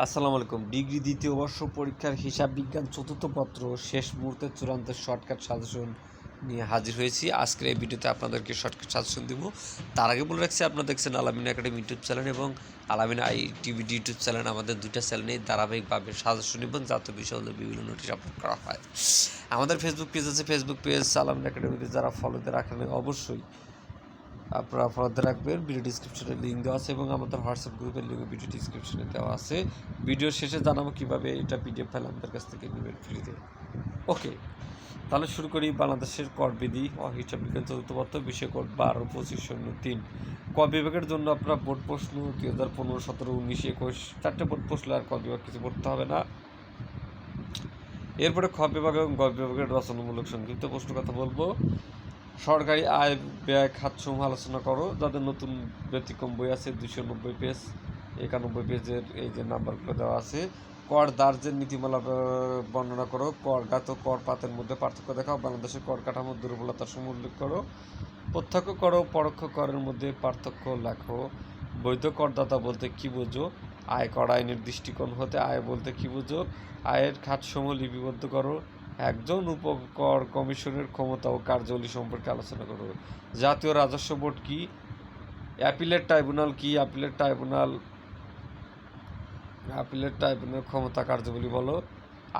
আসসালামু আলাইকুম। ডিগ্রি দ্বিতীয় বর্ষ পরীক্ষার হিসাব বিজ্ঞান চতুর্থ পত্র, শেষ মুহূর্তে চূড়ান্ত শর্টকাট সাজেশন নিয়ে হাজির হয়েছি। আজকের এই ভিডিওতে আপনাদেরকে শর্টকাট সাজেশন দিব। তার আগে বলে রাখছি, আপনারা দেখছেন আলামিন একাডেমি ইউটিউব চ্যানেল এবং আলামিন আই টিভি ইউটিউব চ্যানেল। আমাদের দুইটা চ্যানেলেই ধারাবাহিকভাবে সাজেশন এবং জাতীয় বিষয়গুলো বিভিন্ন নোটিশ আপলোড করা হয়। আমাদের ফেসবুক পেজ আছে। ফেসবুক পেজ আলামিন একাডেমিতে যারা ফলোতে রাখেন, অবশ্যই আপনারা ফলোতে রাখবেন। ভিডিও ডিসক্রিপশনে লিঙ্ক দেওয়া আছে এবং আমাদের হোয়াটসঅ্যাপ গ্রুপের লিঙ্ক ভিডিও ডিসক্রিপশনে দেওয়া আছে। ভিডিও শেষে জানাব কীভাবে এটা পিডিএফ ফাইল আমাদের কাছ থেকে নেবেন ফ্রিতে ওকে তাহলে শুরু করি বাংলাদেশের কর বিধি ও হিসাব বিজ্ঞান চতুর্থ পত্র বিষয় কোড বারো, পঁচিশ, শূন্য, তিন। ক বিভাগের জন্য আপনার বোর্ড প্রশ্ন দুই হাজার পনেরো, সতেরো, উনিশ, একুশ, চারটে বোর্ড প্রশ্ন আর ক বিভাগ কিছু পড়তে হবে না। এরপরে খ বিভাগ এবং গ বিভাগের রচনামূলক সংক্ষিপ্ত প্রশ্ন কথা বলব। সরকারি আয় ব্যয় খাতসমূহ আলোচনা করো। যাদের নতুন ব্যতিক্রম বই আছে দুশো নব্বই পেজ, একানব্বই পেজের এই যে নাম্বারগুলো দেওয়া আছে, কর দার্জের নীতিমালা বর্ণনা করো। কর গাত কর পাতের মধ্যে পার্থক্য দেখাও। বাংলাদেশের কর কাঠামোর দুর্বলতার সমূহ উল্লেখ করো। প্রত্যক্ষ করো, পরোক্ষ করের মধ্যে পার্থক্য লেখো। বৈধ করদাতা বলতে কি বোঝো? আয় কর আইনের দৃষ্টিকোণ হতে আয় বলতে কি বোঝো? আয়ের খাতসমূহ লিপিবদ্ধ করো। একজন উপকর কমিশনের ক্ষমতা ও কার্যাবলী সম্পর্কে আলোচনা করো জাতীয় রাজস্ব বোর্ড কি? অ্যাপিলের ট্রাইব্যুনাল কি? অ্যাপিলের ট্রাইব্যুনাল অ্যাপিলের ট্রাইব্যুনাল ক্ষমতা কার্যাবলী বলো।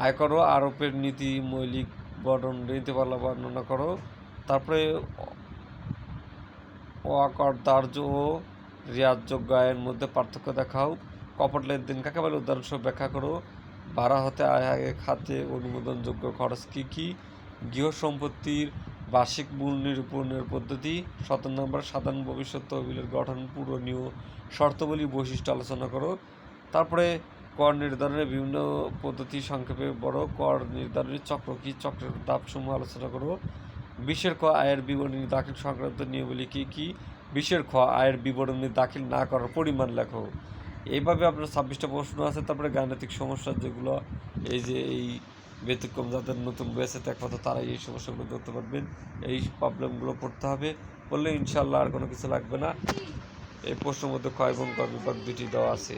আয়কর ও আরোপের নীতি, মৌলিক বর্ণন, নীতিমালা বর্ণনা করো। তারপরে অকর দার্য ও রেয়াজযোগ্য আয়ের মধ্যে পার্থক্য দেখাও। কপট লেনদেন কাকে বলে? উদাহরণস্বরূপ ব্যাখ্যা করো। ভাড়া হতে আয় খাতে অনুমোদনযোগ্য খরচ কী কী? গৃহ সম্পত্তির বার্ষিক মূল নিরূপণের পদ্ধতি, সতেরো নম্বর, সাধারণ ভবিষ্যৎ তহবিলের গঠন পূরণীয় শর্তাবলী বৈশিষ্ট্য আলোচনা করো। তারপরে কর নির্ধারণের বিভিন্ন পদ্ধতি সংক্ষেপে বড় কর নির্ধারণের চক্র কী? চক্রের ধাপসমূহ আলোচনা করো। বিশের খ আয়ের বিবরণী দাখিল সংক্রান্ত নিয়মাবলী কী কী? বিশের খ আয়ের বিবরণী দাখিল না করার পরিমাণ লেখো। এইভাবে আপনার ছাব্বিশটা প্রশ্ন আছে, তারপরে গাণিতিক সমস্যা যেগুলো, এই যে এই ব্যতিক্রম যাদের নতুন বয়সে একমাত্র তারাই এই সমস্যাগুলো ধরতে পারবেন। এই প্রবলেমগুলো পড়তে হবে। বললে ইনশাল্লাহ আর কোনো কিছু লাগবে না। এই প্রশ্নের মধ্যে ক এবং ক বিভাগ দুটি দেওয়া আছে।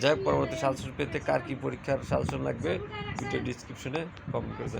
যাই হোক, পরবর্তী সাজেশন পেতে কার কী পরীক্ষার সাজেশন লাগবে, ভিডিও ডিসক্রিপশনে কমেন্ট করে